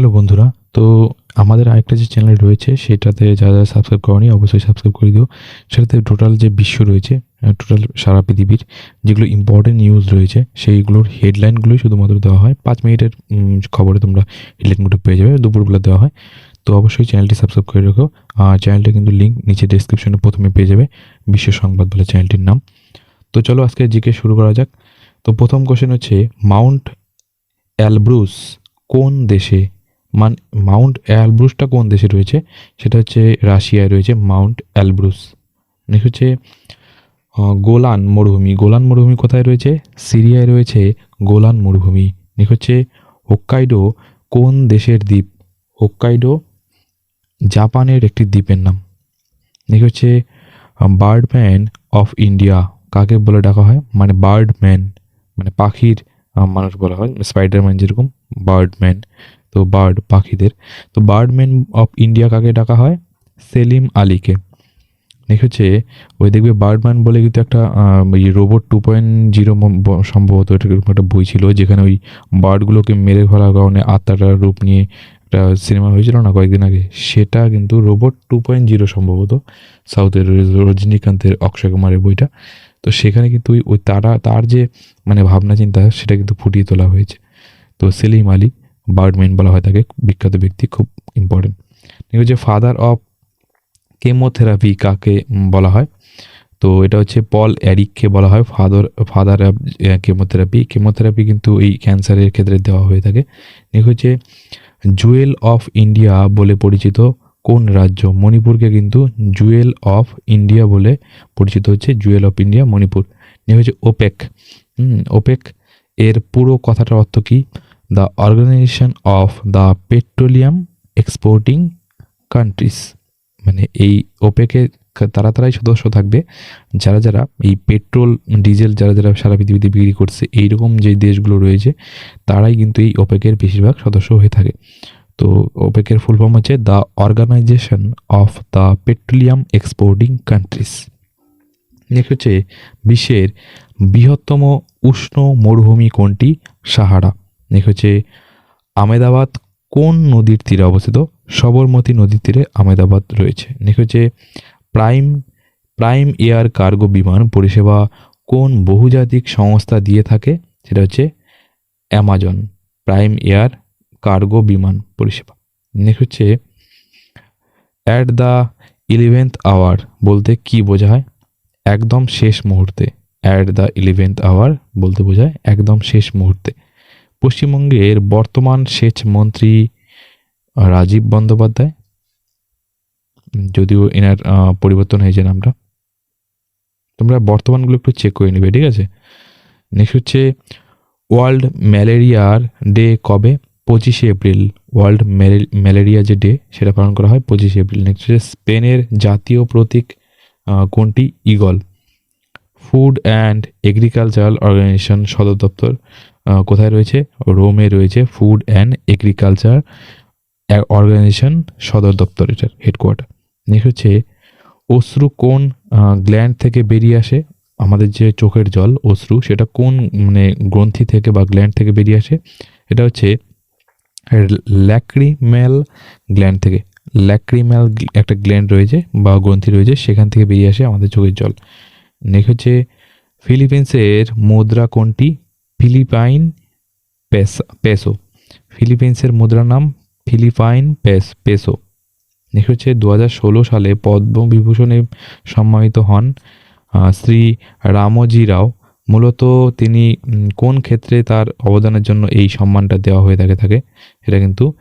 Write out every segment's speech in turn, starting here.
Hello বন্ধুরা, তো আমাদের আরেকটা যে চ্যানেল রয়েছে, সেটাতে যারা যারা সাবস্ক্রাইব করনি, অবশ্যই সাবস্ক্রাইব করে দিও। সেটাতে টোটাল যে বিশ্ব রয়েছে টোটাল সারা পৃথিবীর যেগুলো ইম্পর্টেন্ট নিউজ রয়েছে, সেইগুলোর হেডলাইনগুলোই শুধুমাত্র দেওয়া হয়। পাঁচ মিনিটের খবরে তোমরা হেডলাইনগুলো পেয়ে যাবে, দুপুরবেলা দেওয়া হয়। তো অবশ্যই চ্যানেলটি সাবস্ক্রাইব করে রাখো। আর চ্যানেলটা কিন্তু লিঙ্ক নিচে ডেসক্রিপশনে প্রথমে পেয়ে যাবে, বিশ্ব সংবাদ বলে চ্যানেলটির নাম। তো চলো আজকে জিকে শুরু করা যাক। তো প্রথম কোশ্চেন হচ্ছে মাউন্ট অ্যালব্রুস কোন দেশে মান মাউন্ট অ্যালব্রুসটা কোন দেশে রয়েছে? সেটা হচ্ছে রাশিয়ায় রয়েছে মাউন্ট অ্যালব্রুস নেক্সট হচ্ছে গোলান মরুভূমি। গোলান মরুভূমি কোথায় রয়েছে? সিরিয়ায় রয়েছে গোলান মরুভূমি। নেক্সট হচ্ছে হোক্কাইডো কোন দেশের দ্বীপ? হোক্কাইডো জাপানের একটি দ্বীপের নাম। নেক্সট হচ্ছে বার্ডম্যান অফ ইন্ডিয়া কাকে বলে ডাকা হয়? মানে বার্ডম্যান মানে পাখির মানুষ বলা হয়। স্পাইডারম্যান যেরকম বার্ডম্যান তো বার্ড পাখিদের। তো বার্ডম্যান অফ ইন্ডিয়া কাকে ডাকা হয়? সেলিম আলীকে। নেক্সট হচ্ছে ওই দেখবে বার্ডম্যান বলে কিন্তু একটা ওই রোবট টু পয়েন্ট জিরো সম্ভবত এটা একটা বই ছিল, যেখানে ওই বার্ডগুলোকে মেরে ফেলার কারণে আত্মাটার রূপ নিয়ে একটা সিনেমা হয়েছিল না কয়েকদিন আগে? সেটা কিন্তু রোবট টু পয়েন্ট জিরো সম্ভবত, সাউথের রজনীকান্তের অক্ষয় কুমারের বইটা। তো সেখানে কিন্তু ওই- ওই তারা, তার যে মানে ভাবনা চিন্তা সেটা কিন্তু ফুটিয়ে তোলা হয়েছে। তো সেলিম আলী বার্ডম্যান বলা হয় তাকে, বিখ্যাত ব্যক্তি, খুব ইম্পর্টেন্ট হচ্ছে ফাদার অফ কেমোথেরাপি কাকে বলা হয়? তো এটা হচ্ছে পল অ্যারিককে বলা হয় father father of chemotherapy chemotherapy কিন্তু এই ক্যান্সারের ক্ষেত্রে দেওয়া হয়ে থাকে। হচ্ছে জুয়েল অফ ইন্ডিয়া বলে পরিচিত কোন রাজ্য? মণিপুরকে কিন্তু জুয়েল অফ ইন্ডিয়া বলে পরিচিত হচ্ছে jewel of India Manipur. Next হচ্ছে ওপেক ওপেক এর পুরো কথাটার অর্থ কী? The organization of the petroleum exporting countries মানে এই ওপেকে তারা তারাই সদস্য থাকবে। যারা যারা এই পেট্রোল, ডিজেল যারা যারা সারা পৃথিবীতে বিক্রি করছে, এইরকম যে দেশগুলো রয়েছে, তারাই কিন্তু এই ওপেকের বেশিরভাগ সদস্য হয়ে থাকে। তো ওপেকের ফুল ফর্ম হচ্ছে the organization of the petroleum exporting countries next হচ্ছে বিশ্বের বৃহত্তম উষ্ণ মরুভূমি কোনটি? সাহারা। নেক্সট হচ্ছে, আমেদাবাদ কোন নদীর তীরে অবস্থিত? সবরমতী নদীর তীরে আমেদাবাদ রয়েছে। নেক্সট হচ্ছে, প্রাইম প্রাইম এয়ার কার্গো বিমান পরিষেবা কোন বহুজাতিক সংস্থা দিয়ে থাকে? সেটা হচ্ছে, অ্যামাজন, প্রাইম এয়ার কার্গো বিমান পরিষেবা। নেক্সট হচ্ছে, অ্যাট দ্য ইলেভেন্থ আওয়ার বলতে কি বোঝায়? একদম শেষ মুহূর্তে। অ্যাট দ্য ইলেভেন্থ আওয়ার বলতে বোঝায় একদম শেষ মুহূর্তে। পশ্চিমবঙ্গের বর্তমান সেচ মন্ত্রী রাজীব বন্দ্যোপাধ্যায়? যদিও এনার পরিবর্তন হয়েছে নামটা। তোমরা বর্তমানগুলো একটু চেক করে নেবে, ঠিক আছে? নেক্সট হচ্ছে ওয়ার্ল্ড ম্যালেরিয়ার ডে কবে? পঁচিশে এপ্রিল। ওয়ার্ল্ড ম্যালেরিয়া যে ডে সেটা পালন করা হয় পঁচিশে এপ্রিল। নেক্সট হচ্ছে স্পেনের জাতীয় প্রতীক কোনটি? Eagle food and agricultural organization সদর দপ্তর কোথায় রয়েছে? রোমে রয়েছে ফুড অ্যান্ড এগ্রিকালচার অর্গানাইজেশন সদর দপ্তর এটার হেডকোয়ার্টার নেক্সট হচ্ছে, অশ্রু কোন গ্ল্যান্ড থেকে বেরিয়ে আসে? আমাদের যে চোখের জল, অশ্রু, সেটা কোন মানে গ্রন্থি থেকে বা গ্ল্যান্ড থেকে বেরিয়ে আসে? এটা হচ্ছে ল্যাক্রিম্যাল গ্ল্যান্ড থেকে। ল্যাক্রিম্যাল একটা গ্ল্যান্ড রয়েছে বা গ্রন্থি রয়েছে, সেখান থেকে বেরিয়ে আসে আমাদের চোখের জল। নেক্সট হচ্ছে ফিলিপিন্সের মুদ্রা কোনটি? Philippine পেসা peso. ফিলিপিন্সের মুদ্রার নাম ফিলিপাইন পেস পেসো। নেক্সট হচ্ছে দু হাজার ষোলো সালে পদ্মবিভূষণে সম্মানিত হন শ্রী রামজি রাও। মূলত তিনি কোন ক্ষেত্রে তার অবদানের জন্য এই সম্মানটা দেওয়া হয়ে থাকে থাকে? সেটা কিন্তু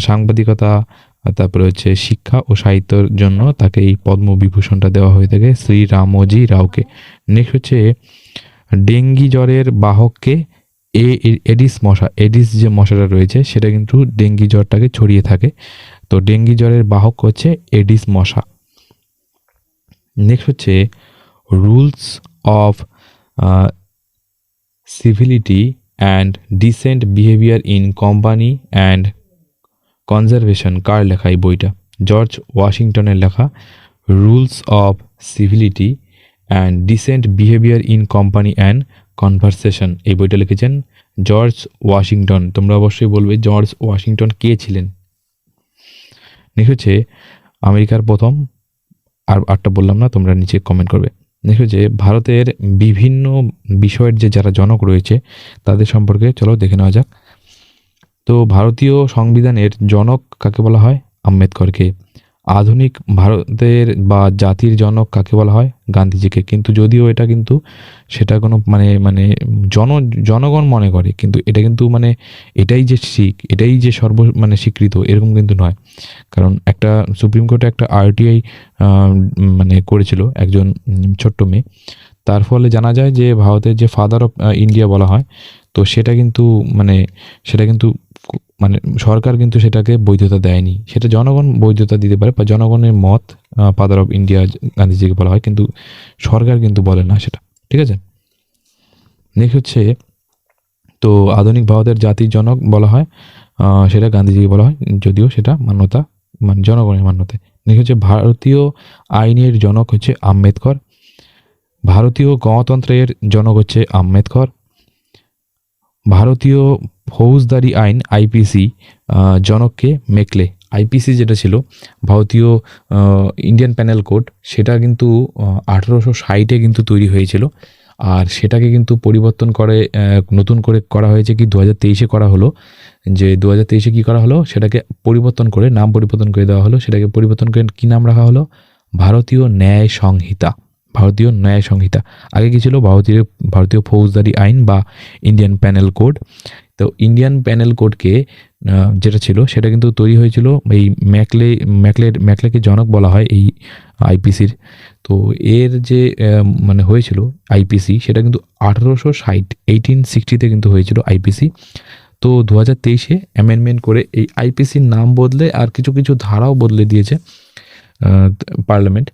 সাংবাদিকতা তারপরে হচ্ছে শিক্ষা ও সাহিত্যের জন্য তাকে এই পদ্মবিভূষণটা দেওয়া হয়ে থাকে শ্রী রামজি রাওকে। নেক্সট হচ্ছে ডেঙ্গি জ্বরের বাহককে এ এডিস মশা, এডিস যে মশাটা রয়েছে সেটা কিন্তু ডেঙ্গি জ্বরটাকে ছড়িয়ে থাকে। তো ডেঙ্গি জ্বরের বাহক হচ্ছে এডিস মশা। নেক্সট হচ্ছে rules of civility and decent behaviour in company and conservation কার লেখা এই বইটা? জর্জ ওয়াশিংটনের লেখা, rules of civility and decent behaviour in company and conversation এই বইটা লিখেছেন জর্জ ওয়াশিংটন। তোমরা অবশ্যই বলবে জর্জ ওয়াশিংটন কে ছিলেন? নেক্সট হচ্ছে আমেরিকার প্রথম, আর আটটা বললাম না, তোমরা নিচে কমেন্ট করবে। নেক্সট হচ্ছে ভারতের বিভিন্ন বিষয়ের যে যারা জনক রয়েছে, তাদের সম্পর্কে চলো দেখে নেওয়া যাক। তো ভারতীয় সংবিধানের জনক কাকে বলা হয়? আম্বেদকরকে। আধুনিক ভারতের বা জাতির জনক কাকে বলা হয়? গান্ধীজিকে। কিন্তু যদিও এটা কিন্তু সেটা কোনো মানে মানে জন, জনগণ মনে করে, কিন্তু এটা কিন্তু মানে এটাই যে শিখ, এটাই যে সর্ব মানে স্বীকৃত, এরকম কিন্তু নয়। কারণ একটা সুপ্রিম কোর্টে একটা আরটিআই মানে করেছিল একজন ছোট্ট মেয়ে। তার ফলে জানা যায় যে ভারতের যে ফাদার অফ ইন্ডিয়া বলা হয়, তো সেটা কিন্তু মানে সেটা কিন্তু মানে সরকার কিন্তু সেটাকে বৈধতা দেয়নি। সেটা জনগণ বৈধতা দিতে পারে বা জনগণের মত ফাদার অফ ইন্ডিয়া গান্ধীজিকে বলা হয়, কিন্তু সরকার কিন্তু বলে না সেটা। ঠিক আছে? নেক্সট হচ্ছে, তো আধুনিক ভারতের জাতির জনক বলা হয় সেটা গান্ধীজিকে বলা হয়, যদিও সেটা মান্যতা মানে জনগণের মান্যতা। নেক্সট হচ্ছে, ভারতীয় আইনের জনক হচ্ছে আম্বেদকর। ভারতীয় গণতন্ত্রের জনক হচ্ছে আম্বেদকর। ভারতীয় ফৌজদারি আইন আইপিসি জনককে মেকলে। আইপিসি যেটা ছিল, ভারতীয় ইন্ডিয়ান প্যানেল কোড সেটা কিন্তু আঠেরোশো ষাটে কিন্তু তৈরি হয়েছিল। আর সেটাকে কিন্তু পরিবর্তন করে নতুন করে করা হয়েছে কি দু হাজার তেইশে করা হলো। যে দু হাজার তেইশে কী করা হলো? সেটাকে পরিবর্তন করে, নাম পরিবর্তন করে দেওয়া হলো। সেটাকে পরিবর্তন করে কী নাম রাখা হলো? ভারতীয় ন্যায় সংহিতা। ভারতীয় ন্যায় সংহিতা। আগে কি ছিল? ভারতীয় ভারতীয় ফৌজদারি আইন বা ইন্ডিয়ান প্যানেল কোড তো ইন্ডিয়ান প্যানেল কোডকে যেটা ছিল, সেটা কিন্তু তৈরি হয়েছিল এই ম্যাকলে ম্যাকলের ম্যাকলেকে জনক বলা হয় এই আইপিসির তো এর যে মানে হয়েছিল আইপিসি সেটা কিন্তু আঠেরোশো ষাট এইটিন সিক্সটিতে কিন্তু হয়েছিল আইপিসি তো দু হাজার তেইশে অ্যামেন্ডমেন্ট করে এই আইপিসির নাম বদলে আর কিছু কিছু ধারাও বদলে দিয়েছে। পার্লামেন্ট,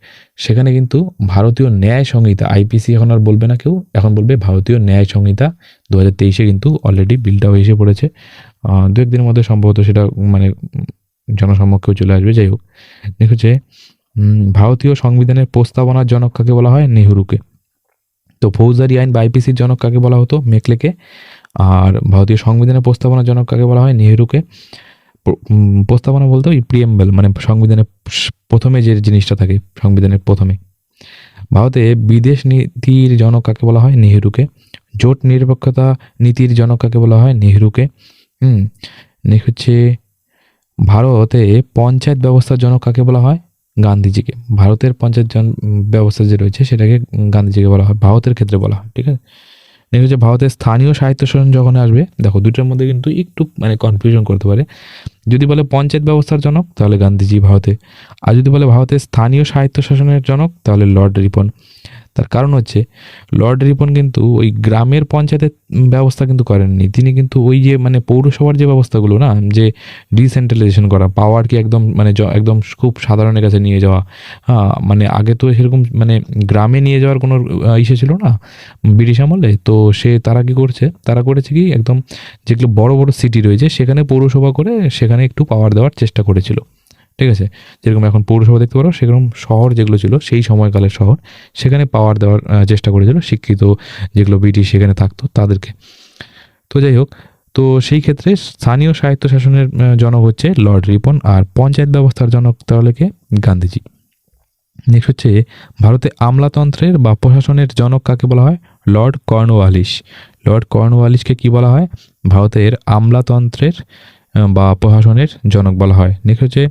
সেখানে কিন্তু ভারতীয় ন্যায় সংহিতা, আইপিসি এখন আর বলবে না কেউ, এখন বলবে ভারতীয় ন্যায় সংহিতা দু হাজার তেইশে কিন্তু অলরেডি বিলটাও এসে পড়েছে। দু একদিনের মধ্যে সম্ভবত সেটা মানে জনসম্মুখেও চলে আসবে, যাই হোক। দেখুচ্ছে ভারতীয় সংবিধানের প্রস্তাবনার জনক কাকে বলা হয়? নেহরুকে। তো ফৌজদারি আইন বা আইপিসির জনক কাকে বলা হতো? মেকলেকে। আর ভারতীয় সংবিধানের প্রস্তাবনার জনক কাকে বলা হয়? নেহরুকে। প্রস্তাবনা বলতে ওই প্রিয়েম্বেল মানে সংবিধানের প্রথমে যে জিনিসটা থাকে, সংবিধানের প্রথমে। ভারতে বিদেশ নীতির জনক কাকে বলা হয়? নেহরুকে। জোট নিরপেক্ষতা নীতির জনক কাকে বলা হয়? নেহরুকে। হুম, নেক্সট হচ্ছে, ভারতে পঞ্চায়েত ব্যবস্থার জনক কাকে বলা হয়? গান্ধীজিকে। ভারতের পঞ্চায়েত ব্যবস্থা যে রয়েছে, সেটাকে গান্ধীজিকে বলা হয়, ভারতের ক্ষেত্রে বলা হয়, ঠিক আছে? নেক্সট হচ্ছে ভারতের স্থানীয় সাহিত্য শাসন যখন আসবে, দেখো দুটোর মধ্যে কিন্তু একটু মানে কনফিউশন করতে পারে। যদি বলে পঞ্চায়েত ব্যবস্থার জনক, তাহলে গান্ধীজি ভারতে। আর যদি বলে ভারতের স্থানীয় সাহিত্য শাসনের জনক, তাহলে লর্ড রিপন। তার কারণ হচ্ছে লর্ড রিপন কিন্তু ওই গ্রামের পঞ্চায়েতের ব্যবস্থা কিন্তু করেননি। তিনি কিন্তু ওই যে মানে পৌরসভার যে ব্যবস্থাগুলো না, যে ডিসেন্ট্রালাইজেশন করা পাওয়ারকে একদম মানে একদম খুব সাধারণের কাছে নিয়ে যাওয়া হ্যাঁ মানে আগে তো সেরকম মানে গ্রামে নিয়ে যাওয়ার কোনো ইসে ছিল না ব্রিটিশ আমলে। তো সে তারা কি করছে, তারা করেছে কি একদম যেগুলো বড় বড় সিটি রয়েছে, সেখানে পৌরসভা করে সেখানে একটু পাওয়ার দেওয়ার চেষ্টা করেছিল। ঠিক আছে? যেরকম এখন পৌরসভা দেখতে পারো, সেরকম শহর যেগুলো ছিল, সেই সময়কালের শহর, সেখানে পাওয়ার দেওয়ার চেষ্টা করেছিল, শিক্ষিত যেগুলো ব্রিটিশ সেখানে থাকতো তাদেরকে। তো যাই হোক, তো সেই ক্ষেত্রে স্থানীয় সাহিত্য শাসনের জনক হচ্ছে লর্ড রিপন আর পঞ্চায়েত ব্যবস্থার জনক তাহলে কে? গান্ধীজি। নেক্সট হচ্ছে, ভারতে আমলাতন্ত্রের বা প্রশাসনের জনক কাকে বলা হয়? লর্ড কর্নওয়ালিস লর্ড কর্নওয়ালিসকে কি বলা হয়? ভারতের আমলাতন্ত্রের বা প্রশাসনের জনক বলা হয়। নেক্সট হচ্ছে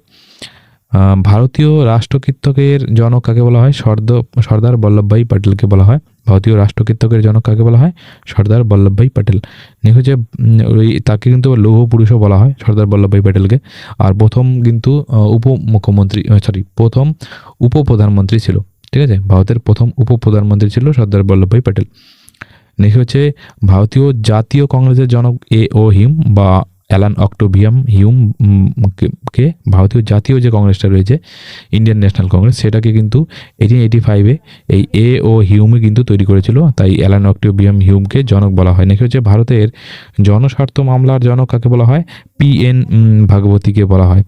ভারতীয় রাষ্ট্রকীর্তকের জনক কাকে বলা হয়? সর্দ, সর্দার বল্লভভাই প্যাটেলকে বলা হয়। ভারতীয় রাষ্ট্রকীর্তকের জনক কাকে বলা হয়? সর্দার বল্লভভাই প্যাটেল নেক্সট হচ্ছে ওই তাকে কিন্তু লৌহ পুরুষও বলা হয়, সর্দার বল্লভভাই প্যাটেলকে আর প্রথম কিন্তু উপমুখ্যমন্ত্রী সরি প্রথম উপপ্রধানমন্ত্রী ছিল। ঠিক আছে? ভারতের প্রথম উপপ্রধানমন্ত্রী ছিল সর্দার বল্লভভাই প্যাটেল নেক্সট হচ্ছে, ভারতীয় জাতীয় কংগ্রেসের জনক এ ও হিম বা অ্যালান অক্টোভিয়াম হিউম কে- ভারতীয় জাতীয় যে কংগ্রেসটা রয়েছে, ইন্ডিয়ান ন্যাশনাল কংগ্রেস, সেটাকে কিন্তু এইটিন এইটি ফাইভে এই এ ও হিউমে কিন্তু তৈরি করেছিল। তাই অ্যালান অক্টোভিয়াম হিউমকে জনক বলা হয়। নাকি হচ্ছে ভারতের জনস্বার্থ মামলার জনক কাকে বলা হয়? পি এন ভাগবতীকে বলা হয়।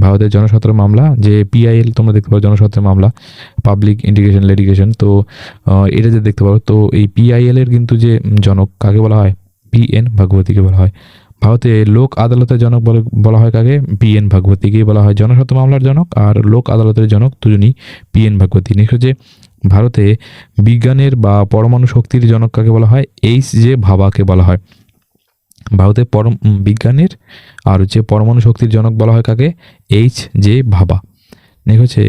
ভারতের জনস্বার্থ মামলা, যে পিআইএল তোমরা দেখতে পারো জনস্বার্থের মামলা পাবলিক ইন্ডিকেশন লিটিগেশন তো এটা যে দেখতে পারো, তো এই পিআইএল এর কিন্তু যে জনক কাকে বলা হয়? পি এন, ভাগবতীকে বলা হয়। ভারতে লোক আদালতের জনক বলে হয় কাকে? পি এন ভাগবতীকে বলা হয় জনস্বার্থ মামলার জনক। আর লোক আদালতের জনক দুজনই পি এন ভাগবতী। নেক্সট হচ্ছে ভারতে বিজ্ঞানের বা পরমাণু শক্তির জনক কাকে বলা হয়? এইচ জে ভাবাকে বলা হয়। ভারতে পরম বিজ্ঞানের আর হচ্ছে পরমাণু শক্তির জনক বলা হয় কাকে? এইচ জে ভাবা। নেক্সট হচ্ছে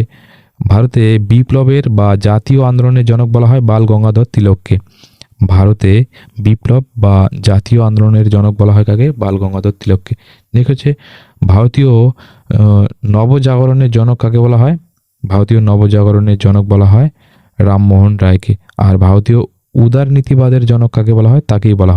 ভারতে বিপ্লবের বা জাতীয় আন্দোলনের জনক বলা হয় বাল গঙ্গাধর তিলককে। ভারতে বিপ্লব বা জাতীয় আন্দোলনের জনক বলা হয় কাকে? বাল গঙ্গাধর তিলককে। দেখেছে ভারতীয় নবজাগরণের জনক কাকে বলা হয়? ভারতীয় নবজাগরণের জনক বলা হয় রামমোহন রায়কে। আর ভারতীয় উদারনীতিবাদের জনক কাকে বলা হয়? তাকেই বলা হয়।